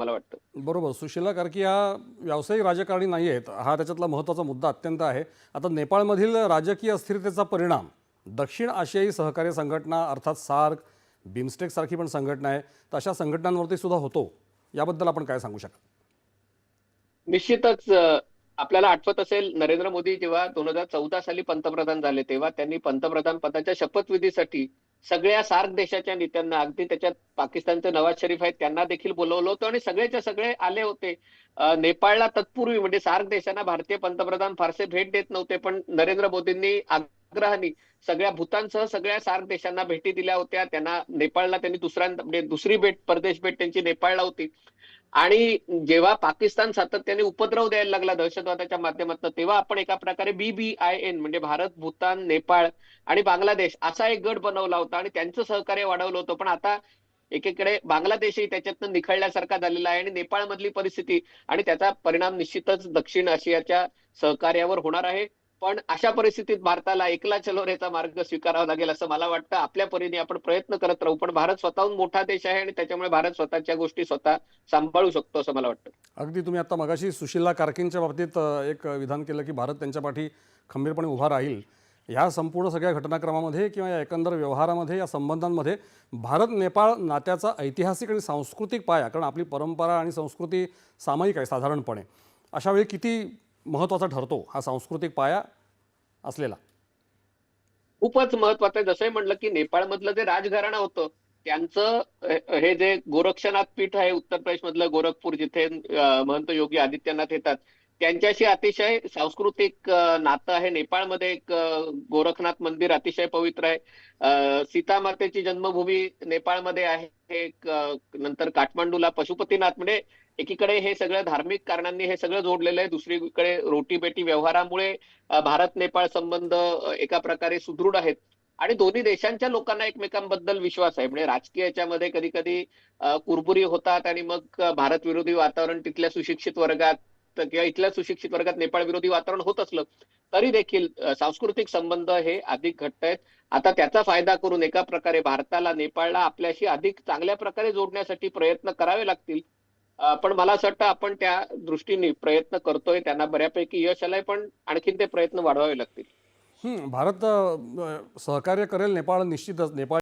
मला वाटतं. बरोबर. सुशीला कार्की हा व्यावसायिक राजकारणी नाही आहेत. हा त्याच्यातला महत्त्वाचा मुद्दा अत्यंत आहे. आता नेपाळमधील राजकीय अस्थिरतेचा परिणाम दक्षिण आशियाई सहकार्य संघटना अर्थात सार्क बिमस्टेक सारखी पण संघटना आहे. तर अशा संघटनांवरती सुद्धा होतो. याबद्दल आपण काय सांगू शकाल निश्चितच आपल्याला आठवत असेल नरेंद्र मोदी जेव्हा दोन हजार चौदा साली पंतप्रधान झाले तेव्हा त्यांनी पंतप्रधान पदाच्या शपथविधीसाठी सगळ्या सार्क देशाच्या नेत्यांना अगदी त्याच्यात पाकिस्तानचे नवाज शरीफ आहेत त्यांना देखील बोलवलं होतं आणि सगळेच्या सगळे आले होते. नेपाळला तत्पूर्वी म्हणजे सार्क देशांना भारतीय पंतप्रधान फारसे भेट देत नव्हते पण नरेंद्र मोदींनी आग्रहाने सगळ्या भूतानसह सगळ्या सार्क देशांना भेटी दिल्या होत्या. त्यांना नेपाळला त्यांनी दुसऱ्यांदा म्हणजे दुसरी भेट परदेश भेट त्यांची नेपाळला होती. आणि जेव्हा पाकिस्तान सातत्याने उपद्रव द्यायला लागला दहशतवादाच्या माध्यमातून तेव्हा आपण एका प्रकारे बीबीआयएन म्हणजे भारत भूतान नेपाळ आणि बांगलादेश असा एक गट बनवला होता आणि त्यांचं सहकार्य वाढवलं होतं. पण आता एकीकडे बांगलादेशही त्याच्यातनं निखळल्यासारखा झालेला आहे आणि नेपाळमधली परिस्थिती आणि त्याचा परिणाम निश्चितच दक्षिण आशियाच्या सहकार्यावर होणार आहे. पण अशा परिस्थितीत भारताला एकला चलो रेचा मार्ग स्वीकारावा लागेल असं मला वाटतं. आपल्या परीने आपण प्रयत्न करत राहू पण भारत स्वतःहून मोठा देश आहे आणि त्याच्यामुळे भारत स्वतःच्या गोष्टी स्वतः सांभाळू शकतो असं मला वाटतं. अगदी तुम्ही आता मगाशी सुशीला कार्किंगच्या बाबतीत एक विधान केलं की भारत त्यांच्या पाठी खंबीरपणे उभा राहील. ह्या संपूर्ण सगळ्या घटनाक्रमामध्ये किंवा या एकंदर व्यवहारामध्ये या संबंधांमध्ये भारत नेपाळ नात्याचा ऐतिहासिक आणि सांस्कृतिक पाया कारण आपली परंपरा आणि संस्कृती सामायिक आहे साधारणपणे. अशा वेळी किती महत्त्वाचा ठरतो हा सांस्कृतिक पाया असलेला. खूपच महत्वाचं आहे. जसंही म्हणलं की नेपाळमधलं जे राजघराणं होतं त्यांचं हे जे गोरक्षनाथ पीठ आहे उत्तर प्रदेश मधलं गोरखपूर जिथे महंत योगी आदित्यनाथ येतात त्यांच्याशी अतिशय सांस्कृतिक नातं आहे. नेपाळमध्ये एक गोरखनाथ मंदिर अतिशय पवित्र आहे. सीता मातेची जन्मभूमी नेपाळमध्ये आहे. एक नंतर काठमांडूला पशुपतीनाथ म्हणजे एकीकडे हे सगळं धार्मिक कारणांनी हे सगळं जोडलेलं आहे. दुसरीकडे रोटी बेटी व्यवहारामुळे भारत नेपाळ संबंध एका प्रकारे सुदृढ आहेत. आणि दोन्ही देशांच्या लोकांना एकमेकांबद्दल विश्वास आहे. म्हणजे राजकीय याच्यामध्ये कधी कधी कुरबुरी होतात आणि मग भारत विरोधी वातावरण तिथल्या सुशिक्षित वर्गात किंवा इथल्या सुशिक्षित वर्गात नेपाळ विरोधी वातावरण होत असलं तरी देखील सांस्कृतिक संबंध हे अधिक घट्ट आहेत. आता त्याचा फायदा करून एका प्रकारे भारताला नेपाळला आपल्याशी अधिक चांगल्या प्रकारे जोडण्यासाठी प्रयत्न करावे लागतील. पण मला असं वाटतं आपण त्या दृष्टीने प्रयत्न करतोय त्यांना बऱ्यापैकी यश आलंय पण आणखीन ते प्रयत्न वाढवावे लागतील. भारत सहकार्य करेल नेपाळ निश्चितच नेपाळ